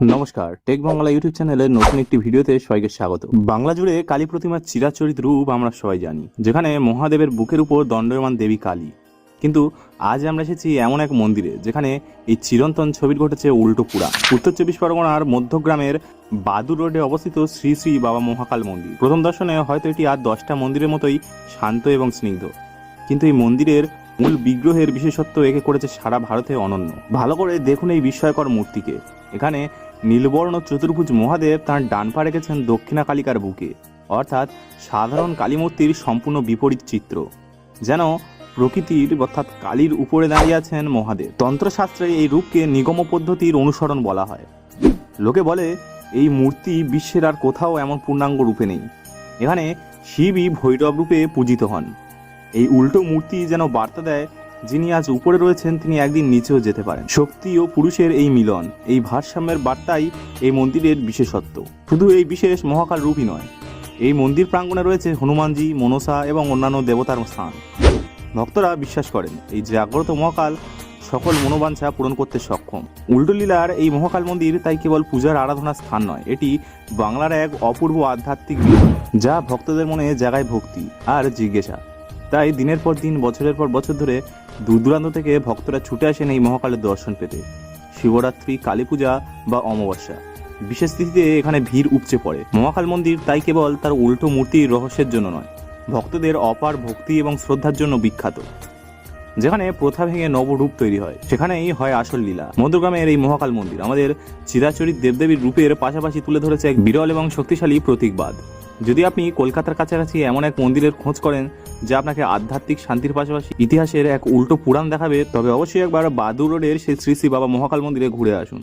নমস্কার, take Bangla YouTube চ্যানেলের নতুন একটি ভিডিওতে সবাইকে স্বাগত। বাংলা জুড়ে কালী প্রতিমার চিরাচরিত রূপ আমরা সবাই জানি, যেখানে মহাদেবের বুকের উপর দণ্ডয়মান দেবী কালী। কিন্তু আজ আমরা এসেছি এমন এক মন্দিরে, যেখানে এই চিরন্তন ছবির ঘটেছে উল্টো পুরা। উত্তর চব্বিশ পরগনার মধ্যগ্রামের বাদুর রোডে অবস্থিত শ্রী শ্রী বাবা মহাকাল মন্দির। প্রথম দর্শনে হয়তো এটি আর দশটা মন্দিরের মতোই শান্ত এবং স্নিগ্ধ। কিন্তু এই মন্দিরের মূল বিগ্রহের বিশেষত্ব একে করেছে সারা ভারতে অনন্য। ভালো করে দেখুন এই বিস্ময়কর মূর্তিকে। এখানে নীলবর্ণ চতুর্ভুজ মহাদেব তাঁর ডান পা রেখেছেন দক্ষিণা কালিকার বুকে, অর্থাৎ সাধারণ কালীমূর্তির সম্পূর্ণ বিপরীত চিত্র, যেন প্রকৃতির অর্থাৎ কালীর উপরে দাঁড়িয়ে আছেন মহাদেব। তন্ত্রশাস্ত্রে এই রূপকে নিগম পদ্ধতির অনুসরণ বলা হয়। লোকে বলে, এই মূর্তি বিশ্বের আর কোথাও এমন পূর্ণাঙ্গ রূপে নেই। এখানে শিবই ভৈরব রূপে পূজিত হন। এই উল্টো মূর্তি যেন বার্তা দেয় যিনি আজ উপরে রয়েছেন, তিনি একদিন নিচেও যেতে পারেন। শক্তি ও পুরুষের এই মিলন, এই ভারসাম্যের বার্তাই এই মন্দিরের বিশেষত্ব। শুধু এই বিশেষ মহাকাল রূপই নয়, এই মন্দির প্রাঙ্গণে রয়েছে হনুমানজি, মনসা এবং অন্যান্য দেবতার স্থান। ভক্তরা বিশ্বাস করেন, এই জাগ্রত মহাকাল সকল মনোবাঞ্ছা পূরণ করতে সক্ষম। উল্টো লীলার এই মহাকাল মন্দির তাই কেবল পূজার আরাধনার স্থান নয়, এটি বাংলার এক অপূর্ব আধ্যাত্মিক যা ভক্তদের মনে জাগায় ভক্তি আর জিজ্ঞাসা। তাই দিনের পর দিন, বছরের পর বছর ধরে দূর দূরান্ত থেকে ভক্তরা ছুটে আসেন এই মহাকালের দর্শন পেতে। শিবরাত্রি, কালী পূজা বা অমাবস্যা। বিশেষ তিথিতে এখানে ভিড় উপচে পড়ে। মহাকাল মন্দির তাই কেবল তার উল্টো মূর্তির রহস্যের জন্য নয়, ভক্তদের অপার ভক্তি এবং শ্রদ্ধার জন্য বিখ্যাত। যেখানে প্রথা ভেঙে নবরূপ তৈরি হয়, সেখানেই হয় আসল লীলা। মধ্যগ্রামের এই মহাকাল মন্দির আমাদের চিরাচরিত দেবদেবীর রূপের পাশাপাশি তুলে ধরেছে এক বিরল এবং শক্তিশালী প্রতীকবাদ। যদি আপনি কলকাতার কাছাকাছি এমন এক মন্দিরের খোঁজ করেন যা আপনাকে আধ্যাত্মিক শান্তির পাশাপাশি ইতিহাসের এক উল্টো পুরাণ দেখাবে, তবে অবশ্যই একবার বাদুর রোডের সেই শ্রী শ্রী বাবা মহাকাল মন্দিরে ঘুরে আসুন।